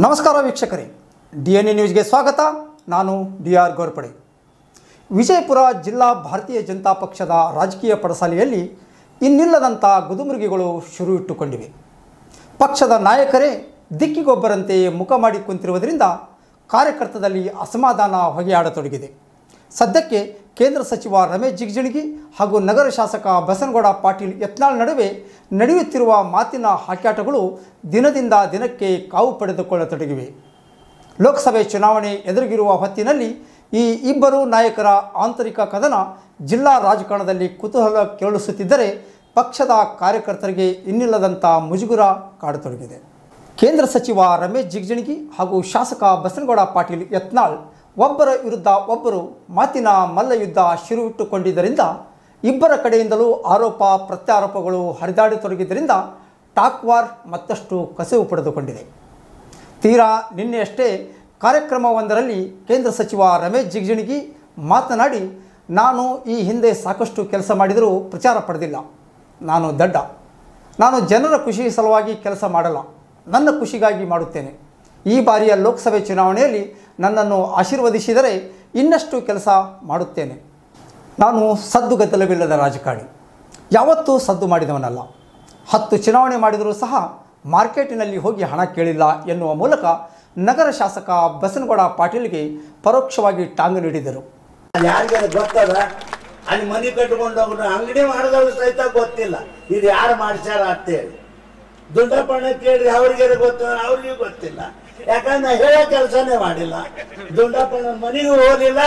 ನಮಸ್ಕಾರ ವೀಕ್ಷಕರೇ. D N A ನ್ಯೂಸ್ಗೆ ಸ್ವಾಗತ. ನಾನು ಡಿ ಆರ್ ಗೋರ್ಪಡೆ. ವಿಜಯಪುರ ಜಿಲ್ಲಾ ಭಾರತೀಯ ಜನತಾ ಪಕ್ಷದ ರಾಜಕೀಯ ಪಡಸಾಲೆಯಲ್ಲಿ ಇನ್ನಿಲ್ಲದಂಥ ಗುದುಮುರುಗಿಗಳು ಶುರು ಇಟ್ಟುಕೊಂಡಿವೆ. ಪಕ್ಷದ ನಾಯಕರೇ ದಿಕ್ಕಿಗೊಬ್ಬರಂತೆ ಮುಖ ಮಾಡಿ ಕುಂತಿರುವುದರಿಂದ ಕಾರ್ಯಕರ್ತರಲ್ಲಿ ಅಸಮಾಧಾನ ಹೊಗೆಯಾಡತೊಡಗಿದೆ. ಸದ್ಯಕ್ಕೆ ಕೇಂದ್ರ ಸಚಿವ ರಮೇಶ್ ಜಿಗಜಿಣಗಿ ಹಾಗೂ ನಗರ ಶಾಸಕ ಬಸನಗೌಡ ಪಾಟೀಲ್ ಯತ್ನಾಳ್ ನಡುವೆ ನಡೆಯುತ್ತಿರುವ ಮಾತಿನ ಹಾಕ್ಯಾಟಗಳು ದಿನದಿಂದ ದಿನಕ್ಕೆ ಕಾವು ಪಡೆದುಕೊಳ್ಳತೊಡಗಿವೆ. ಲೋಕಸಭೆ ಚುನಾವಣೆ ಎದುರಿಗಿರುವ ಹೊತ್ತಿನಲ್ಲಿ ಈ ಇಬ್ಬರು ನಾಯಕರ ಆಂತರಿಕ ಕದನ ಜಿಲ್ಲಾ ರಾಜಕಾರಣದಲ್ಲಿ ಕುತೂಹಲ ಕೇಳಿಸುತ್ತಿದ್ದರೆ ಪಕ್ಷದ ಕಾರ್ಯಕರ್ತರಿಗೆ ಇನ್ನಿಲ್ಲದಂಥ ಮುಜುಗುರ ಕಾಡತೊಡಗಿದೆ. ಕೇಂದ್ರ ಸಚಿವ ರಮೇಶ್ ಜಿಗಜಿಣಗಿ ಹಾಗೂ ಶಾಸಕ ಬಸನಗೌಡ ಪಾಟೀಲ್ ಯತ್ನಾಳ್ ಒಬ್ಬರ ವಿರುದ್ಧ ಒಬ್ಬರು ಮಾತಿನ ಮಲ್ಲಯುದ್ಧ ಶುರುವಿಟ್ಟುಕೊಂಡಿದ್ದರಿಂದ ಇಬ್ಬರ ಕಡೆಯಿಂದಲೂ ಆರೋಪ ಪ್ರತ್ಯಾರೋಪಗಳು ಹರಿದಾಡತೊಡಗಿದ್ದರಿಂದ ಟಾಕ್ ವಾರ್ ಮತ್ತಷ್ಟು ಕಸಿವು ಪಡೆದುಕೊಂಡಿದೆ. ತೀರಾ ನಿನ್ನೆಯಷ್ಟೇ ಕಾರ್ಯಕ್ರಮವೊಂದರಲ್ಲಿ ಕೇಂದ್ರ ಸಚಿವ ರಮೇಶ್ ಜಿಗಜಿಣಗಿ ಮಾತನಾಡಿ, ನಾನು ಈ ಹಿಂದೆ ಸಾಕಷ್ಟು ಕೆಲಸ ಮಾಡಿದರೂ ಪ್ರಚಾರ ಪಡೆದಿಲ್ಲ. ನಾನು ದಡ್ಡ. ನಾನು ಜನರ ಖುಷಿ ಸಲುವಾಗಿ ಕೆಲಸ ಮಾಡಲ್ಲ. ನನ್ನ ಖುಷಿಗಾಗಿ ಮಾಡುತ್ತೇನೆ. ಈ ಬಾರಿಯ ಲೋಕಸಭೆ ಚುನಾವಣೆಯಲ್ಲಿ ನನ್ನನ್ನು ಆಶೀರ್ವದಿಸಿದರೆ ಇನ್ನಷ್ಟು ಕೆಲಸ ಮಾಡುತ್ತೇನೆ. ನಾನು ಸದ್ದು ಗದ್ದಲವಿಲ್ಲದ ರಾಜಕಾರಣಿ. ಯಾವತ್ತೂ ಸದ್ದು ಮಾಡಿದವನಲ್ಲ. ಹತ್ತು ಚುನಾವಣೆ ಮಾಡಿದರೂ ಸಹ ಮಾರ್ಕೆಟಿನಲ್ಲಿ ಹೋಗಿ ಹಣ ಕೇಳಿಲ್ಲ ಎನ್ನುವ ಮೂಲಕ ನಗರ ಶಾಸಕ ಬಸನಗೌಡ ಪಾಟೀಲ್ಗೆ ಪರೋಕ್ಷವಾಗಿ ಟಾಂಗ್ ನೀಡಿದರು. ಗೊತ್ತದ? ಅಲ್ಲಿ ಮನೆ ಕಟ್ಕೊಂಡು ಅಂಗಡಿ ಮಾಡಿದವ್ರು ಸಹಿತ ಗೊತ್ತಿಲ್ಲ. ಇದು ಯಾರು ಮಾಡಿಸ್ಯಾರ ಅಂತೇಳಿ. ದುಂಡಪ್ಪಣ್ಣ ಕೇಳಿ ಅವ್ರಿಗೆ ಗೊತ್ತದ ಅವ್ರಿಗೂ ಗೊತ್ತಿಲ್ಲ. ಯಾಕಂದ್ರೆ ನಾ ಹೇಳೋ ಕೆಲಸನೇ ಮಾಡಿಲ್ಲ. ದುಂಡಪ್ಪಣ್ಣ ಮನೆಗೂ ಹೋಗಿಲ್ಲ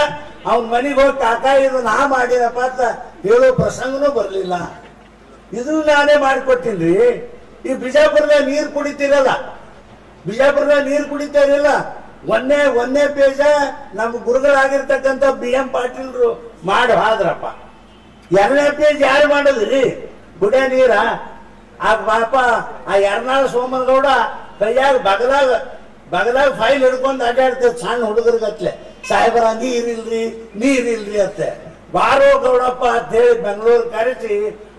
ಅವ್ನ ಮನೆಗೆ ಹೋಗಿ ಕಾಕ ಇದು ನಾ ಮಾಡಿದಪ್ಪ ಅಂತ ಹೇಳೋ ಪ್ರಸಂಗನೂ ಬರಲಿಲ್ಲ. ಇದು ನಾನೇ ಮಾಡಿಕೊಟ್ಟಿನ್ರಿ. ಈ ಬಿಜಾಪುರದಾಗ ನೀರು ಕುಡಿತೀರಲ್ಲ? ಬಿಜಾಪುರದಾಗ ನೀರು ಕುಡಿತಾರಿಲ್ಲ ಒಂದೇ ಒಂದೇ ಪೇಜ ನಮ್ಮ ಗುರುಗಳಾಗಿರ್ತಕ್ಕಂಥ ಬಿ ಎಂ ಪಾಟೀಲ್ರು ಮಾಡಿ ಹಾದ್ರಪ್ಪ. ಎರಡನೇ ಪೇಜ್ ಯಾರು ಮಾಡಿದ್ರಿ? ಬುಡ ನೀರ? ಆ ಪಾಪ ಆ ಎರನಾಳ ಸೋಮನಗೌಡ ಕೈಯಾಗ ಬಗಲಾಗ ಬಗಲಾಗ ಫೈಲ್ ಹಿಡ್ಕೊಂಡು ಅಡ್ಡಾಡ್ತೇವೆ ಸಣ್ಣ ಹುಡುಗರಿಗತ್ಲೆ. ಸಾಹೇಬರ, ನೀರಿಲ್ರಿ ನೀರಿಲ್ರಿ ಅತ್ತೆ. ಬಾರೋ ಗೌಡಪ್ಪ ಅಂತ ಹೇಳಿ ಬೆಂಗಳೂರು ಕರೆಸಿ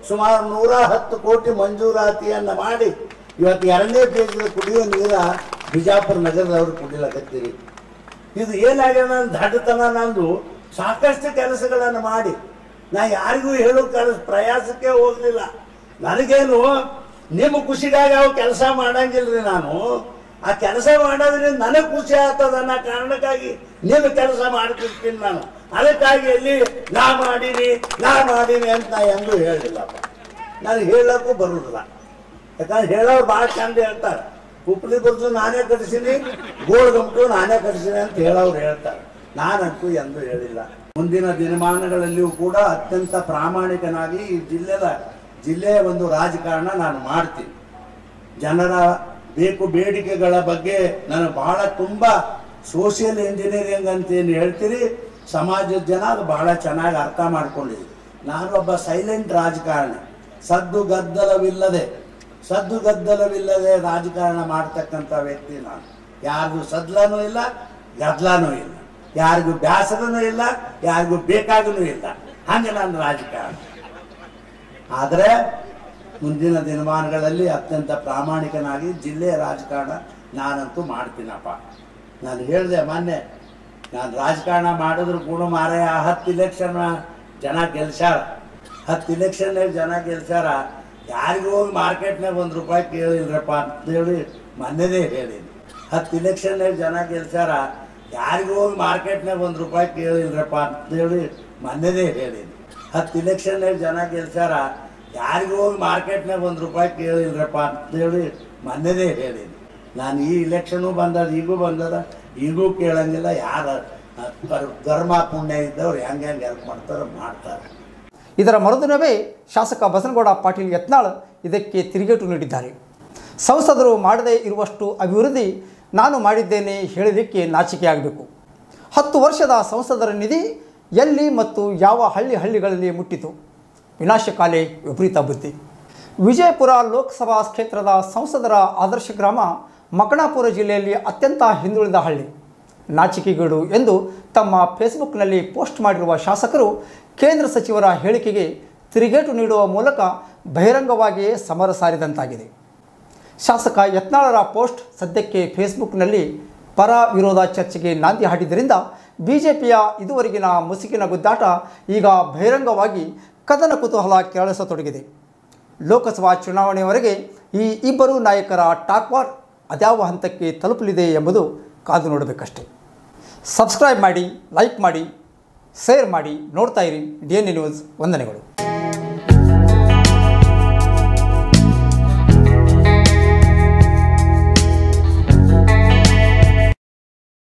ಸುಮಾರು ನೂರ ಹತ್ತು ಕೋಟಿ ಮಂಜೂರಾತಿಯನ್ನ ಮಾಡಿ ಇವತ್ತು ಎರಡನೇ ಪೇಜಿನ ಕುಡಿಯೋ ನೀರ ಬಿಜಾಪುರ ನಗರದವ್ರು ಕುಡಿಲಕತ್ತೀರಿ. ಇದು ಏನಾಗ್ಯದ ನನ್ನ ದಡ್ಡತನ ನಂದು. ಸಾಕಷ್ಟು ಕೆಲಸಗಳನ್ನು ಮಾಡಿ. ನಾ ಯಾರಿಗೂ ಹೇಳೋ ಕೆಲಸ ಪ್ರಯಾಸಕ್ಕೆ ಹೋಗಲಿಲ್ಲ. ನನಗೇನು, ನಿಮ್ಮ ಖುಷಿಗಾಗಿ ಅವು ಕೆಲಸ ಮಾಡಂಗಿಲ್ರಿ ನಾನು. ಆ ಕೆಲಸ ಮಾಡೋದ್ರಿಂದ ನನಗೆ ಖುಷಿ ಆಗ್ತದ ಅನ್ನೋ ಕಾರಣಕ್ಕಾಗಿ ನೀನು ಕೆಲಸ ಮಾಡ್ತಿರ್ತೀನಿ ನಾನು. ಅದಕ್ಕಾಗಿ ಅಲ್ಲಿ ನಾ ಮಾಡೀನಿ ನಾ ಮಾಡೀನಿ ಅಂತ ನಾ ಎಂದೂ ಹೇಳಿಲ್ಲಪ್ಪ ನಾನು ಹೇಳೋಕ್ಕೂ ಬರುದಿಲ್ಲ. ಯಾಕಂದ್ರೆ ಹೇಳೋರು ಭಾಳ ಚಂದ ಹೇಳ್ತಾರೆ. ಉಪ್ಪಲಿ ಬರ್ದು ನಾನೇ ಕಟ್ಸೀನಿ, ಗೋಳ್ ಗಮಟು ನಾನೇ ಕಟ್ಸೀನಿ ಅಂತ ಹೇಳೋರು ಹೇಳ್ತಾರೆ. ನಾನಂತೂ ಎಂದೂ ಹೇಳಿಲ್ಲ. ಮುಂದಿನ ದಿನಮಾನಗಳಲ್ಲಿಯೂ ಕೂಡ ಅತ್ಯಂತ ಪ್ರಾಮಾಣಿಕನಾಗಿ ಈ ಜಿಲ್ಲೆದ ಜಿಲ್ಲೆಯ ಒಂದು ರಾಜಕಾರಣ ನಾನು ಮಾಡ್ತೀನಿ. ಜನರ ಬೇಕು ಬೇಡಿಕೆಗಳ ಬಗ್ಗೆ ನಾನು ಬಹಳ ತುಂಬ ಸೋಷಿಯಲ್ ಇಂಜಿನಿಯರಿಂಗ್ ಅಂತ ಏನು ಹೇಳ್ತೀರಿ? ಸಮಾಜದ ಜನ ಅದು ಬಹಳ ಚೆನ್ನಾಗಿ ಅರ್ಥ ಮಾಡ್ಕೊಳ್ಳಿ ಒಬ್ಬ ಸೈಲೆಂಟ್ ರಾಜಕಾರಣಿ. ಸದ್ದು ಗದ್ದಲವಿಲ್ಲದೆ ಸದ್ದು ಗದ್ದಲವಿಲ್ಲದೆ ರಾಜಕಾರಣ ಮಾಡ್ತಕ್ಕಂಥ ವ್ಯಕ್ತಿ ನಾನು. ಯಾರಿಗೂ ಸದ್ಲನೂ ಇಲ್ಲ ಗದ್ದಲನೂ ಇಲ್ಲ. ಯಾರಿಗೂ ಬ್ಯಾಸರನೂ ಇಲ್ಲ, ಯಾರಿಗೂ ಬೇಕಾಗೂ ಇಲ್ಲ. ಹಂಗೆ ನಾನು ರಾಜಕಾರಣ. ಆದರೆ ಮುಂದಿನ ದಿನಮಾನಗಳಲ್ಲಿ ಅತ್ಯಂತ ಪ್ರಾಮಾಣಿಕನಾಗಿ ಜಿಲ್ಲೆಯ ರಾಜಕಾರಣ ನಾನಂತೂ ಮಾಡ್ತೀನಪ್ಪ. ನಾನು ಹೇಳಿದೆ ಮೊನ್ನೆ, ನಾನು ರಾಜಕಾರಣ ಮಾಡಿದ್ರು ಗುಣ ಮಾರಾಯ, ಹತ್ತು ಇಲೆಕ್ಷನ್ ಜನ ಗೆಲ್ಸಾರ ಹತ್ತು ಇಲೆಕ್ಷನ್ನಲ್ಲಿ ಜನ ಗೆಲ್ಸಾರ ಯಾರಿಗೂ ಹೋಗಿ ಮಾರ್ಕೆಟ್ನಾಗ ಒಂದು ರೂಪಾಯಿ ಕೇಳಿಲ್ರಪ್ಪ ಅಂತೇಳಿ ಮೊನ್ನೆದೇ ಹೇಳಿನಿ ಹತ್ತು ಇಲೆಕ್ಷನ್ನಲ್ಲಿ ಜನ ಗೆಲ್ಸಾರ ಯಾರಿಗೂ ಹೋಗಿ ಮಾರ್ಕೆಟ್ನಾಗ ಒಂದು ರೂಪಾಯಿ ಕೇಳಿಲ್ರಪ್ಪ ಅಂತೇಳಿ ಮೊನ್ನೆದೇ ಹೇಳಿನಿ ಹತ್ತು ಇಲೆಕ್ಷನ್ನಲ್ಲಿ ಜನ ಗೆಲ್ಸ್ಯಾರ. ಯಾರಿಗೂ ಹೋಗಿ ಮಾರ್ಕೆಟ್ನಾಗ ಒಂದು ರೂಪಾಯಿ ಕೇಳಿಲ್ರಪ್ಪ ಅಂತೇಳಿ ಮೊನ್ನೆದೇ ಹೇಳಿನಿ ನಾನು ಈ ಇಲೆಕ್ಷನು ಬಂದದ, ಈಗೂ ಬಂದದ, ಈಗೂ ಕೇಳಂಗಿಲ್ಲ, ಯಾರು ಧರ್ಮ ಪುಣ್ಯ ಇದ್ದವ್ರು ಹೆಂಗೆ ಹೆಂಗೆ ಹೆಲ್ಪ್ ಮಾಡ್ತಾರೋ ಮಾಡ್ತಾರೆ. ಇದರ ಮರುದಿನವೇ ಶಾಸಕ ಬಸನಗೌಡ ಪಾಟೀಲ್ ಯತ್ನಾಳ್ ಇದಕ್ಕೆ ತಿರುಗೇಟು ನೀಡಿದ್ದಾರೆ. ಸಂಸದರು ಮಾಡದೇ ಇರುವಷ್ಟು ಅಭಿವೃದ್ಧಿ ನಾನು ಮಾಡಿದ್ದೇನೆ ಹೇಳಲಿಕ್ಕೆ ನಾಚಿಕೆಯಾಗಬೇಕು ಹತ್ತು ವರ್ಷದ ಸಂಸದರ ನಿಧಿ ಎಲ್ಲಿ ಮತ್ತು ಯಾವ ಹಳ್ಳಿ ಹಳ್ಳಿಗಳಲ್ಲಿ ಮುಟ್ಟಿತು? ವಿನಾಶಕಾಲೆ ವಿಪರೀತ ಬುದ್ಧಿ. ವಿಜಯಪುರ ಲೋಕಸಭಾ ಕ್ಷೇತ್ರದ ಸಂಸದರ ಆದರ್ಶ ಗ್ರಾಮ ಮಕಣಾಪುರ ಜಿಲ್ಲೆಯಲ್ಲಿ ಅತ್ಯಂತ ಹಿಂದುಳಿದ ಹಳ್ಳಿ. ನಾಚಿಕೆಗೇಡು ಎಂದು ತಮ್ಮ ಫೇಸ್ಬುಕ್ನಲ್ಲಿ ಪೋಸ್ಟ್ ಮಾಡಿರುವ ಶಾಸಕರು ಕೇಂದ್ರ ಸಚಿವರ ಹೇಳಿಕೆಗೆ ತಿರುಗೇಟು ನೀಡುವ ಮೂಲಕ ಬಹಿರಂಗವಾಗಿಯೇ ಸಮರ ಸಾರಿದಂತಾಗಿದೆ. ಶಾಸಕ ಯತ್ನಾಳರ ಪೋಸ್ಟ್ ಸದ್ಯಕ್ಕೆ ಫೇಸ್ಬುಕ್ನಲ್ಲಿ ಪರ ವಿರೋಧ ಚರ್ಚೆಗೆ ನಾಂದಿ ಹಾಡಿದ್ದರಿಂದ ಬಿ ಜೆ ಇದುವರೆಗಿನ ಮುಸುಕಿನ ಗುದ್ದಾಟ ಈಗ ಬಹಿರಂಗವಾಗಿ ಕದನ ಕುತೂಹಲ ಕೆರಳಿಸತೊಡಗಿದೆ. ಲೋಕಸಭಾ ಚುನಾವಣೆಯವರೆಗೆ ಈ ಇಬ್ಬರು ನಾಯಕರ ಟಾಕ್ವಾರ್ ಅದ್ಯಾವ ಹಂತಕ್ಕೆ ತಲುಪಲಿದೆ ಎಂಬುದು ಕಾದು ನೋಡಬೇಕಷ್ಟೆ. ಸಬ್ಸ್ಕ್ರೈಬ್ ಮಾಡಿ, ಲೈಕ್ ಮಾಡಿ, ಶೇರ್ ಮಾಡಿ ನೋಡ್ತಾ ಇರಿ ಡಿ ಎನ್ ಎ ನ್ಯೂಸ್ ವಂದನೆಗಳು.